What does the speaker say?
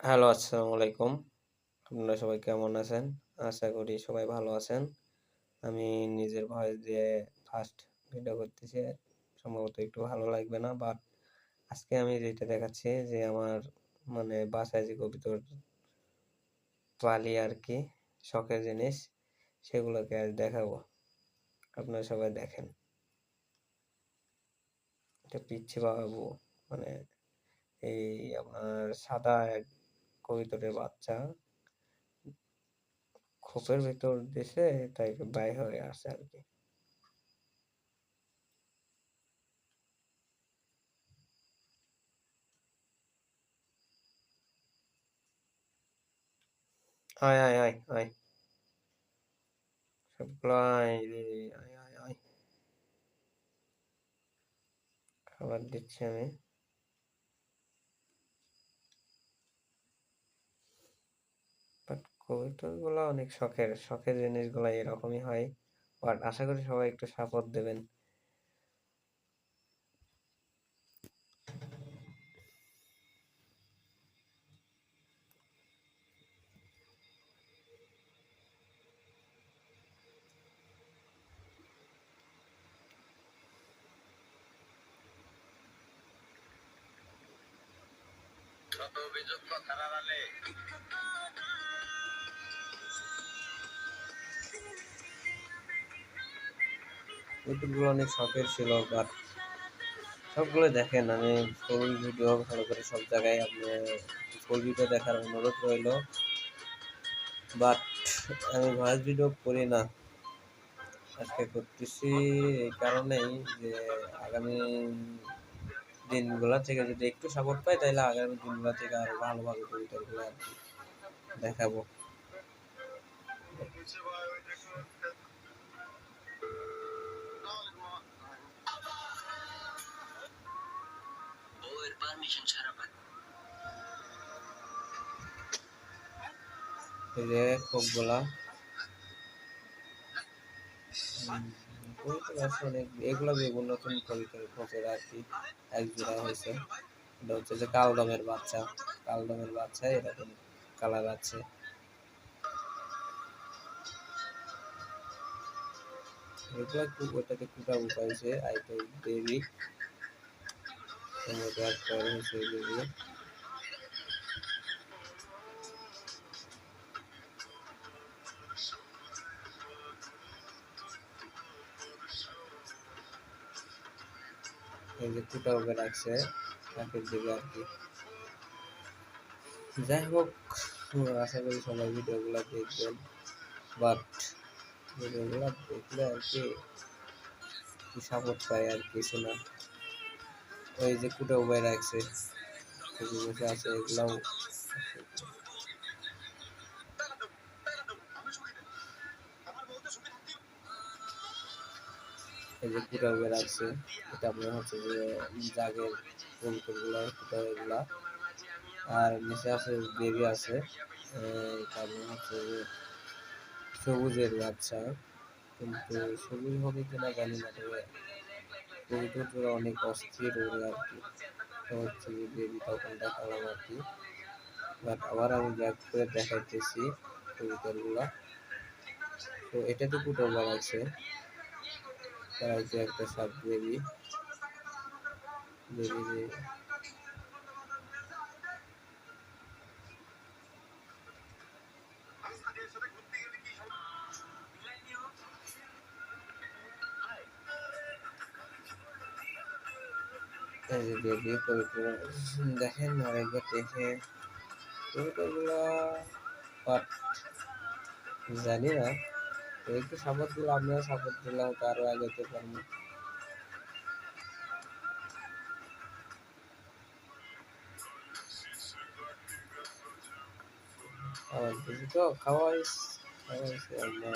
Hello, আসসালামু আলাইকুম। আপনারা সবাই কেমন আছেন? আশা করি সবাই ভালো আছেন। আমি নিজের ভয়েস দিয়ে ফার্স্ট ভিডিও করতেছি। সম্ভবত একটু ভালো লাগবে না, বাট আজকে আমি যেটা দেখাচ্ছি যে আমার মানে বাসায় যে কবিতর পালি আর কি, শখের জিনিস, সেগুলোকে আজ দেখাবো। আপনারা সবাই দেখেন। এটা পিচ্ছি বাবু মানে এই আপনার সাদা কবিতরের বাচ্চা। খোপের ভেতর দিছে, তাই বাই হয়ে আসে আর কি। আয় আয় আয় আয়। রে আয় আয়। খাবার দিচ্ছি আমি বাট কবিতরগুলো অনেক শখের শখের জিনিসগুলো এরকমই হয়। বাট আশা করি সবাই একটু সাপোর্ট দেবেন। অভিযোগ ইউটিউবগুলো অনেক শখের ছিল বাট সবগুলো দেখেন, আমি ফুল ভিডিও ভালো করে সব জায়গায় আপনি ফুল ভিডিও দেখার অনুরোধ রইল। বাট আমি ভয়েস ভিডিও করি না। আজকে করতেছি এই কারণেই যে আগামী দিনগুলো থেকে যদি একটু সাপোর্ট পাই, তাহলে আগামী দিনগুলো থেকে আরও ভালোভাবে কবিতাগুলো আর কি দেখাবো। পারমিশন ছাড়া বাদ এই যে কালদমের বাচ্চা। কালদমের বাচ্চা এরকম কালার আছে। এগুলো ওটাকে কুটা উপাইছে আইটো বেবি এই যে কুটা উপরে রাখছে তাকে দিকে আর যাই হোক আশা করি সবাই ভিডিওগুলো দেখবেন বাট ভিডিওগুলো দেখলে আর কি সাপোর্ট পায় আর কিছু না ওই যে কুটা বসে আছে, এগুলাও এই যে রাখছে, এটা আপনার হচ্ছে যে জাগের আর নিচে আছে বেবি আছে হচ্ছে সবুজের বাচ্চা, কিন্তু সবুজ হবে কিনা জানি না, তবে কবুতর অনেক অস্থির ওরে আর কি হচ্ছে বেবি তখন দেখালাম আর কি বাট আবার আমি ব্যাক করে দেখাইতেছি কবুতরগুলা তো এটাতে কুটোবার আছে। তার যে একটা সাব বেবি বেবি যে এই যে বেবি কবিতা দেখেন আরেকবার দেখে কবিতাগুলো বাট জানি না তো একটু সাপোর্ট দিলে আপনারা সাপোর্ট দিলে হয়তো আরও আগাতে পারব খাবার দিছি তো খাওয়াইস খাওয়াইছি আমরা